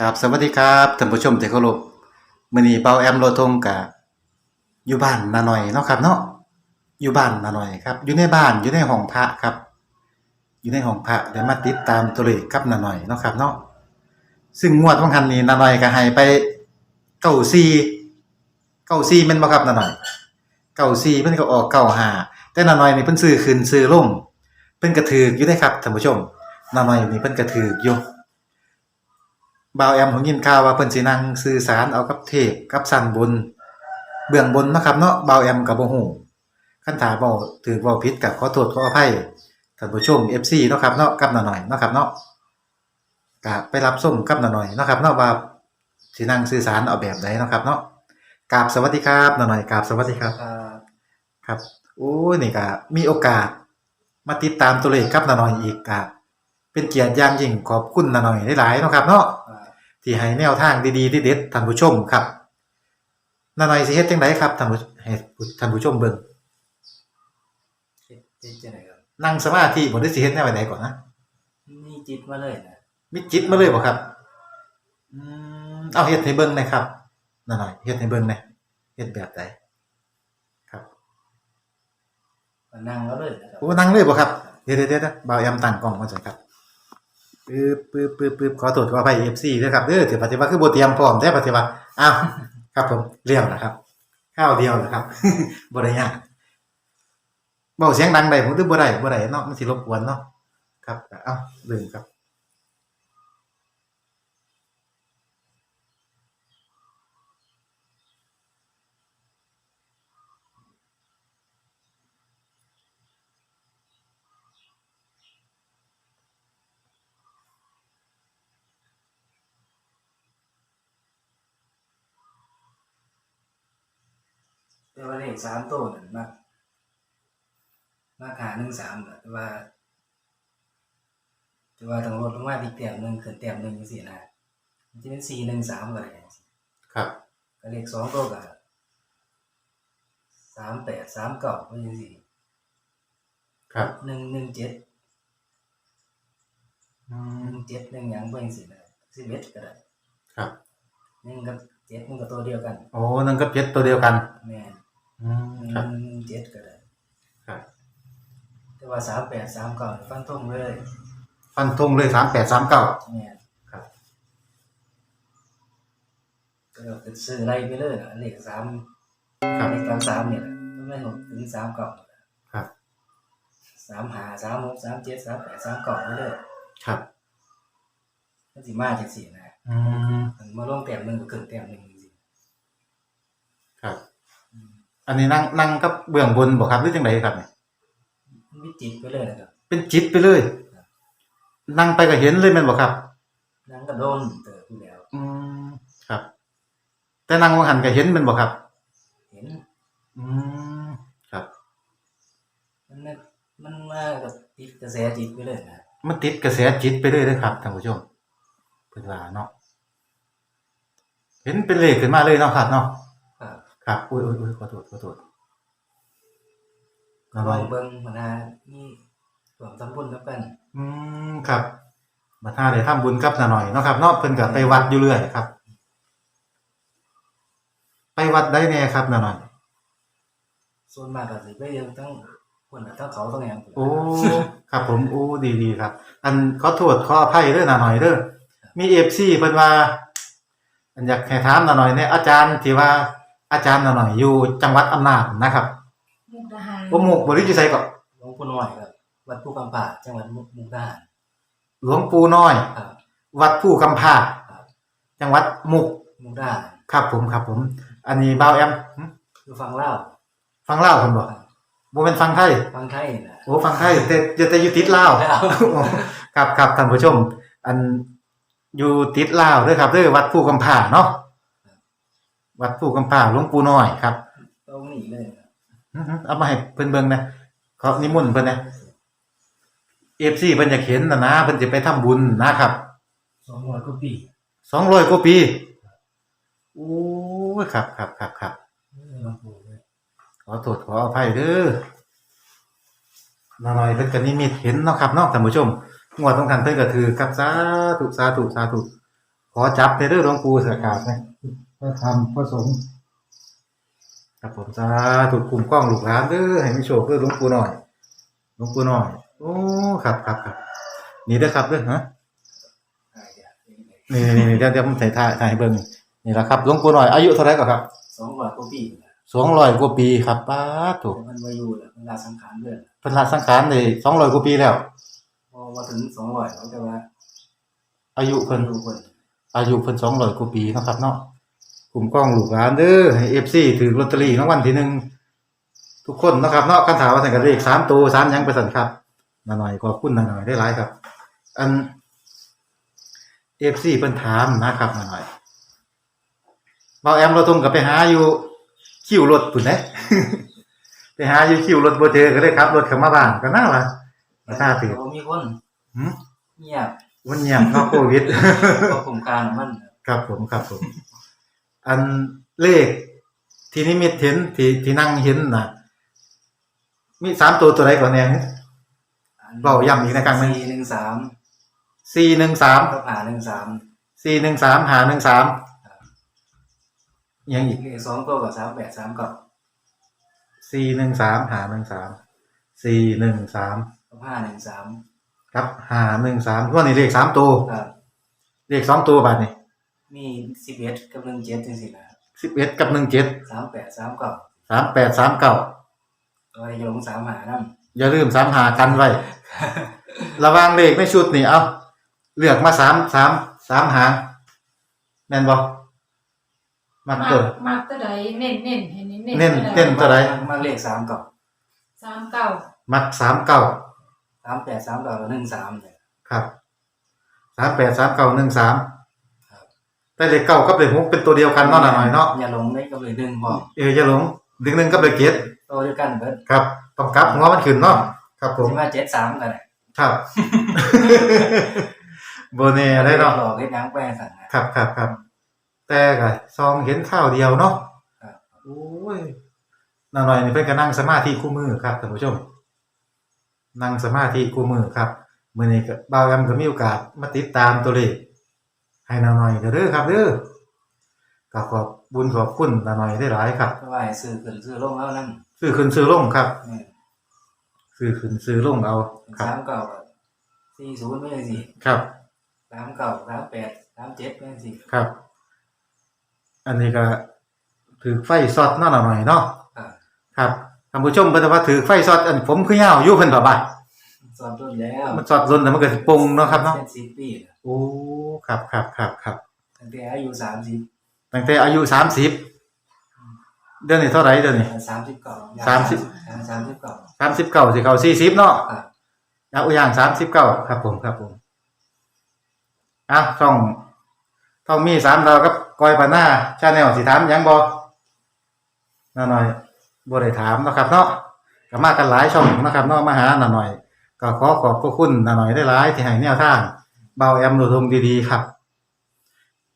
กับสวัสดีครับท่านผู้ชมที่เคารพมื้อนี้เปาแอมโลทงกะอยู่บ้านนาหน่อยเนาะครับเนาะอยู่บ้านนาหน่อยครับ อยู่ในบ้านอยู่ในห้องพระครับ อยู่ในห้องพระได้มาติดตามตัวเลขกับนาหน่อยเนาะครับเนาะซึ่งงวดของคันนี้นาหน่อยก็ให้ไป94 94แม่นบ่ครับนาหน่อย94เพิ่นก็ออก95แต่นาหน่อยนี่เพิ่นซื้อขึ้นซื้อลงเพิ่นก็ถูกอยู่ได้ครับท่านผู้ชมนาหน่อยนี่เพิ่นก็ถูกอยู่ บ่าวแอมผมยินข่าวว่าเพิ่นสินั่งสื่อสารเอากับเทพกับสันบน เบื้องบนเนาะครับเนาะบ่าวแอมก็บ่ฮู้คันถ้าเว้าถือเว้าผิดก็ขอโทษขออภัยท่านผู้ชม FC เนาะครับเนาะกับน้าหน่อยเนาะครับเนาะก็ไปรับชมกับน้าหน่อยเนาะครับเนาะว่าสินั่งสื่อสารเอาแบบใดเนาะครับเนาะกราบสวัสดีครับน้าหน่อยกราบสวัสดีครับ ครับครับโอ้ยนี่ก็มีโอกาสมาติดตามตัวเลขกับน้าหน่อยอีกก็ เป็นเกียรติอย่างยิ่งขอบคุณน้าหน่อยหลายๆเนาะครับ เนาะครับที่ให้แนวทางดีๆเด็ดๆท่านผู้ชมครับนาหน่อยสิเฮ็ดจังไดครับท่านผู้ให้ท่านผู้ชมเบิ่งเฮ็ดเฮ็ดจังไดครับนั่งสมาธิบ่ได้สิเฮ็ดแนวใดก่อนนะมีจิตมาเลยนะมีจิตมาเลยบ่ครับอืมเอาเฮ็ดให้เบิ่งหน่อยครับนาหน่อยเฮ็ดให้เบิ่งหน่อยเฮ็ดแบบใดครับมานั่งแล้วเลยนะครัโอ้นั่งเลยบ่ครับเดี๋ยวๆๆๆบ่าวแอมตั้งกล้องก่อนจ้ะครับ ปึ๊บปึ๊บปึ๊บปึ๊บขอโทษขออภัย FC ด้วยครับเออถือปฏิบัติคือบทเตรียมพร้อมแท้ปฏิบัติอ้าวครับผมเรียวนะครับข้าวเดียวนะครับบ่ได้ยากเบาเสียงดังได้ผมถือบ่ได้บ่ได้เนาะมันสิรบกวนเนาะครับเอ้าลืมครับ แต่ว่าเลขสามตัวนั่นมามาหาหนึ่งสามแต่ว่าแต่ว่าต้องลดลงมาอีกแต้มหนึ่งขึ้นแต้มหนึ่งจังซี่นะมันจะเป็นสี่หนึ่งสามก็ได้ครับก็เลขสองตัวก็สามแปดสามเก้าก็ยังสี่ครับหนึ่งหนึ่งเจ็ดอืหมนึ่งเจ็ดหนึ่งหยังก็ยังสี่นะสิบเอ็ดก็ได้ครับหนึ่งกับเจ็ดมันก็ตัวเดียวกัน โอ้นั่นก็เจ็ดตัวเดียวกัน แม่น อืม หนึ่ง ครับ หนึ่งเจ็ดก็ได้ ครับ แต่ ว่าสามแปดสามเก้าฟันทงเลยฟันธงเลย3839แม่นครับ ก็คือซื้ออะไรไปเลยนะเลขสามครับ เลขสามสามเนี่ยนะก็ไม่หกถึงสามเก้าครับ สามหาสามหกสามเจ็ดสามแปดสามเก้าไปเลยครับ มันสิมาจากสี่นะอืม มันมาลงแต้มหนึ่งก็เกินแต้มหนึ่งจริงครับ ๆอืมอันนี้นั่งนั่งกับเบื้องบนบ่ครับหรือจังไดครับเนี่ย มันมีจิตไปเลยนะครับเป็นจิตไปเลยนั่งไปก็เห็นเลยแม่นบ่ครับนั่งก็โดนเติบอยู่แล้ว อืมครับ แต่นั่งว่าหันก็เห็นแม่นบ่ครับ เห็น อืมครับ มันน่ะมันมากับติดกระแสจิตไปเลยนะมันติดกระแสจิตไปเลยเลยครับท่านผู้ชมเพิ่นว่าเนาะเห็นเป็นเลขขึ้นมาเลยเนาะครับเนาะครับ ครับอุ้ยอุ้ยอุ้ยขอโทษขอโทษ ก็ลองเบิ่งมานานี่รวมทำบุญแล้วกันอืมครับมาท่าได้ทำบุญกับนาหน่อยเนาะครับเนาะเพิ่นก็ไปวัดอยู่เรื่อยครับ ไปวัดได้แน่ครับนาหน่อยส่วนมากก็สิไปเรื่องทั้งคนน่ะทั้งเขาทั้งหยังโอ้ ครับผมโอ้ดีดีครับ อันขอโทษขออภัยเด้อนาหน่อยเด้อมี FC เพิ่นว่า อันอยากให้ถามนาหน่อยเนี่ยอาจารย์ที่ว่าอาจารย์นาหน่อยอยู่จังหวัดอำนาจนะครับ มุกดาหารบ่หมู่บ่ได้อยู่ไสก็หลวงปู่น้อยครับวัดภูกำปาจังหวัดมุกดาหารหลวงปู่น้อย ครับ วัดผู้กำพร้าครับจังหวัดมุกมุกดาหารครับผมครับผม อันนี้บ่าวแอมหึคือฟังเล่าวฟังเล่าวเพิ่นบ่บ่เป็นฟังไทยฟังไทยนะโอ้ฟังไทยแต่แต่แต่อยู่ติดลาว แล้วครับครับท่านผู้ชม อันอยู่ติดลาวเด้อครับเด้อวัดผู้กำพาเนาะวัดผู้กำพาหลวงปู่น้อยครับตรงนี้เลย เอามาให้เพิ่นเบิ่งนะขอนิมนต์เพิ่นนะ FC เพิ่นอยากเห็นน่ะนะเพิ่นสิไปทำบุญนะครับสองร้อยกว่าปี200กว่าปีโอ้ยครับครับครับครับเออหลวงปู่เลยขอโทษขออภัยเด้อนาหน่อยเพิ่นก็นิมิตเห็นเนาะครับเนาะท่านผู้ชมงวดต้องทันเพิ่นก็ถือครับสาธุสาธุสาธุขอจับในเรื่องหลวงปู่เสือกราบนะพระธรรมพระสงฆ์ ครับผมสาถูกกลุ่มกล้องลูกหลานเด้อให้มีโชคเด้อหลวงปู่หน่อยหลวงปู่หน่อย โอ้ครับครับครับนี่เด้อครับเด้อฮะนี่นี่นี่เดี๋ยวเดี๋ยวผมถ่ายถ่ายถ่ายให้เบิ่งนี่แหละครับหลวงปู่หน่อยอายุเท่าไหร่ก่อนครับสองร้อยกว่าปีนะสองร้อยกว่าปีครับป้าดถูกแต่มันมาอยู่แหละมันลาสังขารเดือนเพิ่นละสังขารได้สองร้อยกว่าปีแล้ว พอมาถึงสองร้อยเขาจะว่าอายุเพิ่น ดูคนอายุเพิ่นสองร้อยกว่าปีเนาะครับเนาะ กลุ่มกล้องลูกหลานเด้อให้ FC ถือลอตเตอรี่รางวัลที่หนึ่งทุกคนเนาะครับเนาะคันถามว่าสั่นก็เลขสามตัวสามหยังไปสั่นครับนาหน่อยขอบคุณนาหน่อยได้หลายครับ อัน FC เพิ่นถามนะครับนาหน่อยเบาแอมเราตรงกับไปหาอยู่คิวรถพุ่นเด้ไปหาอยู่คิวรถบ่เจอก็เลยครับรถเข้ามาบ้านก็น่าว่าบ่น่าถือเขามีคนหืมเงียบวันเงียบเนาะโควิดก็โครงการของมันครับผมครับผม อันเลขที่นิมิตเห็นที่ที่นั่งเห็นน่ะมีสามตัวตัวใดก่อนเนี่ยเว้าย้ำอีกนะครับสี่หนึ่งสามสี่หนึ่งสามก็ผ่าหนึ่งสามสี่หนึ่งสามหาหนึ่งสามยังอีกเลขสองตัวกับสามแปดสามกับสี่หนึ่งสามหาหนึ่งสามสี่หนึ่งสามก็ผ่าหนึ่งสามครับหาหนึ่งสามว่านี่เลขสามตัวครับเลขสองตัวบาทนี่ มีสิบเอ็ดกับหนึ่งเจ็ดจังสินะสิบเอ็ดกับหนึ่งเจ็ดสามแปดสามกับสามแปดสามเก้าก็จะลงสามหานั่นอย่าลืมสามหากันไว้ ระหวังเลขในชุดนี่เอาเลือกมาสามสามสามหางแม่นบ่มักมาตัวมาตัวใดเน้นเน้นเห็นเน้นเน้นเน้นตัวใดมาเลขสามกับสามเก้ามักสามเก้าสามแปดสามกับหนึ่งสามเนี่ยครับสามแปดสามเก้าหนึ่งสามครับ แต่เลขเก้ากับเลขหกเป็นตัวเดียวกันเนาะหน่อยเนาะอย่าหลงได้กับเลยหนึ่งบอกเอออย่าหลงดึงหนึ่งกับเลขเจ็ดโตด้วยกันเบิดครับต้องกลับหัวมันขึ้นเนาะครับผมสิมาเจ็ดสามกันเลยครับโบเน่ได้เนาะหลอกเฮ็ดหยังแปลงสั่นนะครับครับครับแต่ก็ซองเห็นข้าวเดียวเนาะครับโอ้ยน่าหน่อยนี่เพิ่นก็นั่งสมาธิคู่มือครับท่านผู้ชม นั่งสมาธิคู่มือครับมื้อนี้ก็บ่าวแอมก็มีโอกาสมาติดตามตัวเลข ให้นาหน่อยก็เด้อครับเด้อก็ขอบบุญขอบคุณนาหน่อยได้หลายครับเพราะว่าให้ซื้อขึ้นซื้อลงเอานั่นซื้อขึ้นซื้อลงครับนี่ซื้อขึ้นซื้อลงเอาครับ สามเก่าสี่ศูนย์ไม่ใช่สิครับ สามเก่าสามแปดสามเจ็ดไม่ใช่สิครับ อันนี้ก็ถือไฟสอดเนาะนาหน่อยเนาะครับครับท่านผู้ชมเพิ่นว่าถือไฟสอดอันผมคือยาวอยู่เพิ่นบ่บาด สอนต้นแล้วมันสอดลนแต่มันเก็สิปงเนาะครับเนาะสิบปีแล้วโอ้ครับครับครับครับตั้งแต่อายุสามสิบตั้งแต่อายุสามสิบเดือนนี้เท่าไหร่เดือนนี้สามสิบเก่าสามสิบสามสิบเก่าสามสิบเก้าสิเขาสี่สิบเนาะเอาอย่างสามสิบเก้าครับ ผมครับผมอะช่องช่องมีสามดาวกับกอยปาน่าชาแนลสิถามยังบอน่าหน่อยบ่ได้ถามนะครับ เนาะก็มากันหลายช่องนะครับเนาะมาหาหน่อย ก็ขอขอบพระคุณน่าหน่อยได้หลายที่ให้แนวทางเบาแอมโนทงดีๆครับ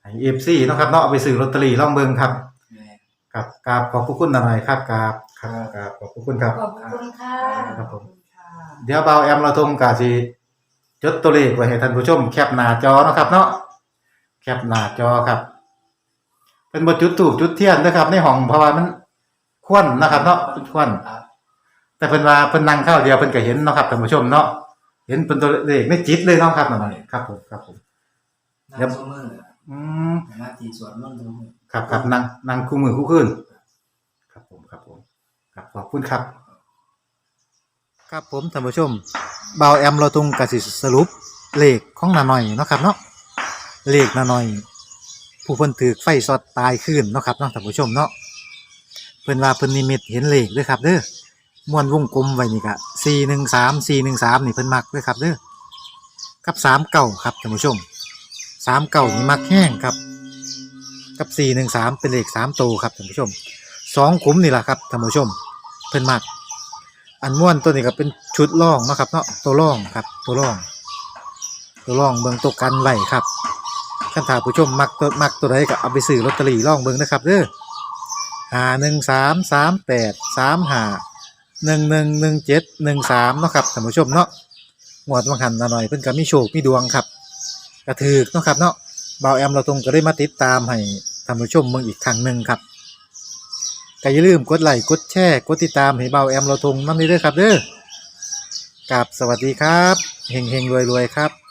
ให้เอฟซีเนาะครับเนาะเอาไปซื้อลอตเตอรี่ล่องเบิงครับแม่ครับกราบขอบพระคุณน่าหน่อยครับกราบครับกราบขอบพระคุณครับ ขอบคุณค่ะครับผมขอณค่ะเดี๋ยวเบาแอมเราทงกาสิจดตัวเลขไว้ให้ท่านผู้ชม แคปหน้าจอเนาะครับ เนาะแคปหน้าจอครับ เป็นบทจุดถูกจุดเทียนนะครับ ในห้องเพราะว่ามันควันนะครับ เนาะเป็นควันครับ แต่เพิ่นว่าเพิ่นนั่งเข้าวเดียวเพิ่นก็เห็นเนาะครับท่านผู้ชมเนาะเห็นเป็นตัวเลขในจิตเลยเนาะครับนั่นน่ะครับผมครับผม นั่งสมืออืมหน้าที่สวนมันดูมือครับครับนั่งนั่งคู่มือคู่ขึ้นครับผมครับผมครับขอบคุณครับ ครับผมท่านผู้ชมเบาแอมเราตรงกสิสรุปเลขของนาหน่อยเนาะครับเนาะเลขนาหน่อย ผู้เพิ่นถือไฟสอดตายขึ้นเนาะครับเนาะท่านผู้ชมเนาะเพิ่นว่าเพิ่นนิมิตเห็นเลขเด้อครับเด้อ ม้วนวงกลมไว้นี่ก็สี่หนึ่งสามสี่หนึ่งสามนี่เพิ่นมักเด้อครับเด้อกับสามเก่าครับท่านผู้ชมสามเก่านี่มักแห้งครับ กับสี่หนึ่งสามเป็นเลขสามโตวครับท่านผู้ชมสองขุมนี่แหละครับท่านผู้ชม เพิ่นมัก อันม่วนตัวนี้ก็เป็นชุดล่องนะครับเนาะตัวล่องครับ ตัวล่อง ตัวล่องเบิ่งตัวกันไว้ครับท่านถ้าผู้ชมมักตัวมักตัวใดก็เอาไปซื้อลอตเตอรี่ล่องเบิ่งนะครับเด้อหาหนึ่งสามสามแปดสามหา หนึ่งหนึ่งหนึ่งเจ็ดหนึ่งสามเนาะครับท่านผู้ชมเนาะหวดวังหันหน่อยเพิ่นก็มีโชคมีดวงครับกระถือเนาะครับเนาะเบาแอมเราตรงก็ได้มาติดตามให้ท่านผู้ชมเมืองอีกครั้งหนึ่งครับก็อย่าลืมกดไลค์กดแชร์กดติดตามให้เบาแอมเราทงน้ำนี้ด้วยครับเด้อกับสวัสดีครับเฮงเฮงรวยรวยครับ